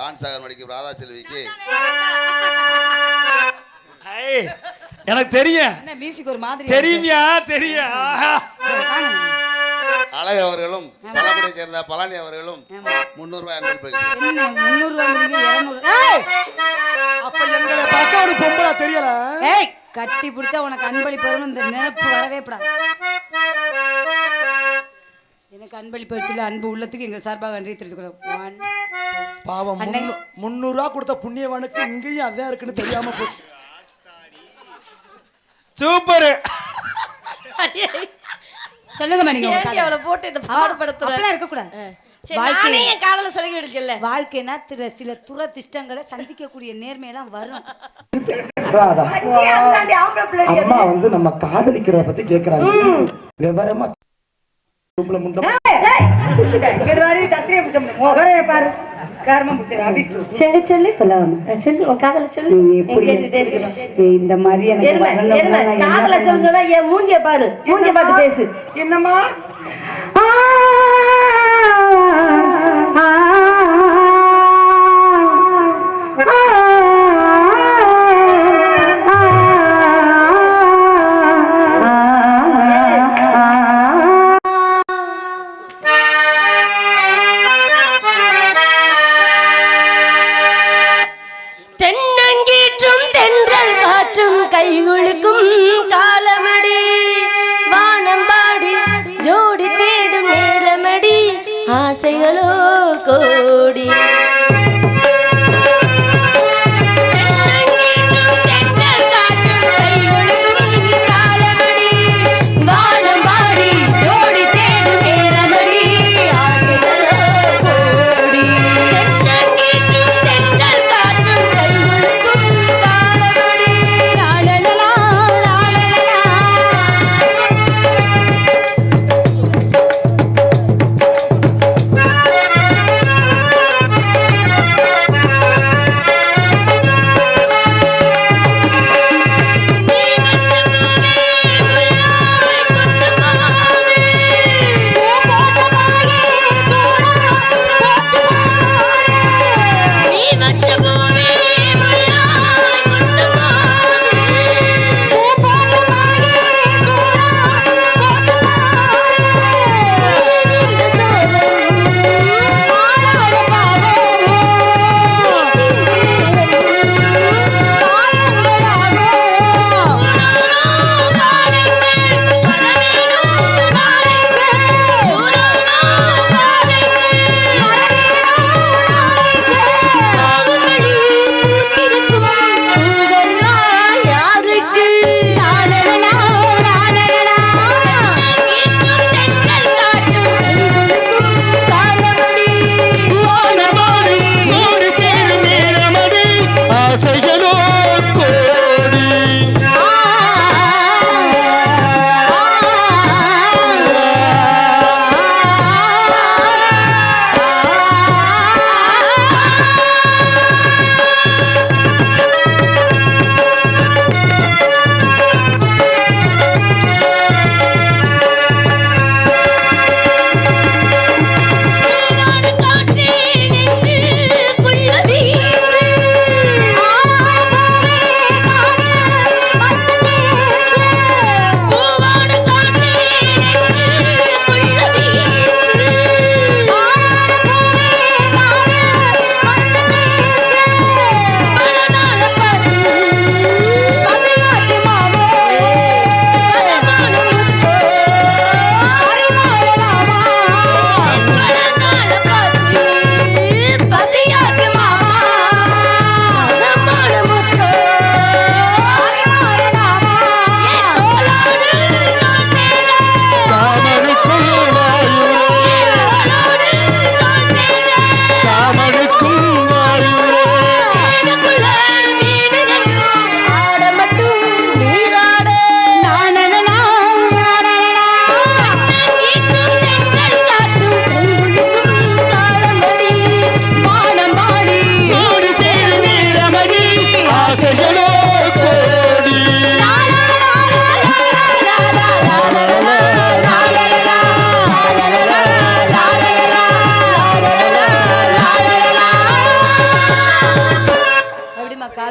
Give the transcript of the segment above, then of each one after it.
Dance ஆக நடிக்கும் ராதா செல்விக்கு ஐ, எனக்கு தெரியும். என்ன மியூசிக் ஒரு மாதிரி தெரியுமியா தெரியும். ஆஹா. அழகு அவர்களும் பலமுறை சேர்ந்த பழனி அவர்களும் முன்னூறு ரூபாய் அப்ப எங்களை பார்க்க ஒரு பொம்பளை தெரியல? ஏய் கட்டி பிடிச்சா உனக்கு அன்பளிப்பு இந்த நினைப்பு வரவே கூடாது. எனக்கு அன்பளிப்பு அன்பு உள்ளத்துக்கு எங்கள் சார்பாக நன்றி தெரிவித்துக்கிறோம் ஒன் பாவம் அண்ணே. முன்னூ- முந்நூறு ரூபா கொடுத்த புண்ணியவானுக்கு இங்கேயும் அதான் இருக்குன்னு தெரியாம போச்சு. சூப்பர். சொல்லுங்கம்மா நீங்க போட்டு இந்த பாடுபடுத்துற? அப்படிலாம் இருக்கக்கூடாது. நானே வாழ்க்கை என் காதல சொல்லி விடுக்கல வாழ்க்கைனா சில துரதிஷ்டங்களை சந்திக்கக்கூடிய நேர்மையெல்லாம் வரும். ராதா அம்மா வந்து நம்ம காதலிக்கிறத பத்தி கேக்குறாங்க. விவரமா ரூம்ல முண்டம் சொல்லு சொல்லு. சொல்லு உன் காதல சொல்லு. கேட்டுட்டே. இந்த மாதிரி எனக்கு காதல பண்ண- சொல்லு சொன்னா என் மூஞ்சிய பாரு. மூஞ்சிய பார்த்து பேசு. என்னம்மா? கைகளுக்கு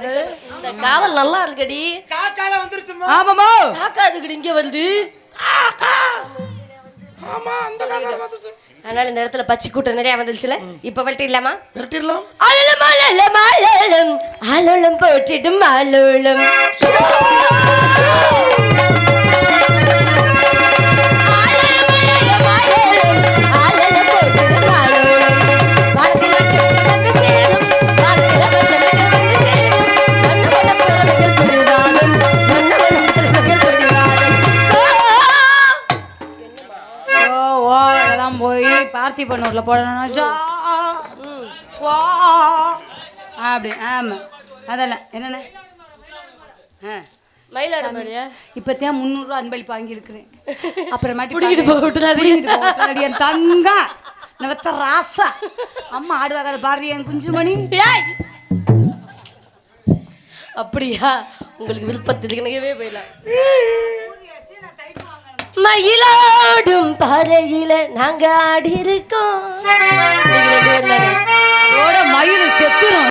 காதல் இந்த காதல் நல்லா இருக்கடி. காக்கால வந்துருச்சுமா ஆமாமோ காக்கா அதுக்கு இங்க வருது? ஆமா அந்த காக்கால வந்துச்சு அதனால இந்த இடத்துல பச்சை கூட்டம் நிறைய வந்துச்சுல இப்ப வெட்டிடலாமா விரட்டிடலாம். அலலும் அலலும் அலலும். அலலும் போட்டிடும் அலுளும் அதெல்லாம் போய் பார்த்திபனூர்ல போடணும். அப்படி ஆமா. அதெல்லாம் என்னண்ணே ஆ. மயிலாடுபாடியா இப்போத்தான் முந்நூறுரூவா அன்பளிப்பு வாங்கியிருக்கிறேன். அப்புறமாட்டி புடிங்கிட்டு போக விட்டுறாதீங்க. என் தங்கம் நவத்த ராசா. அம்மா ஆடுவாங்க பாரு என் குஞ்சுமணி! அப்படியா? உங்களுக்கு விருப்பத்துக்கு எனக்கவே போயிடலாம். மயிலாடும் பாறையில நாங்க ஆடி இருக்கோம் மயில் செத்துரும்.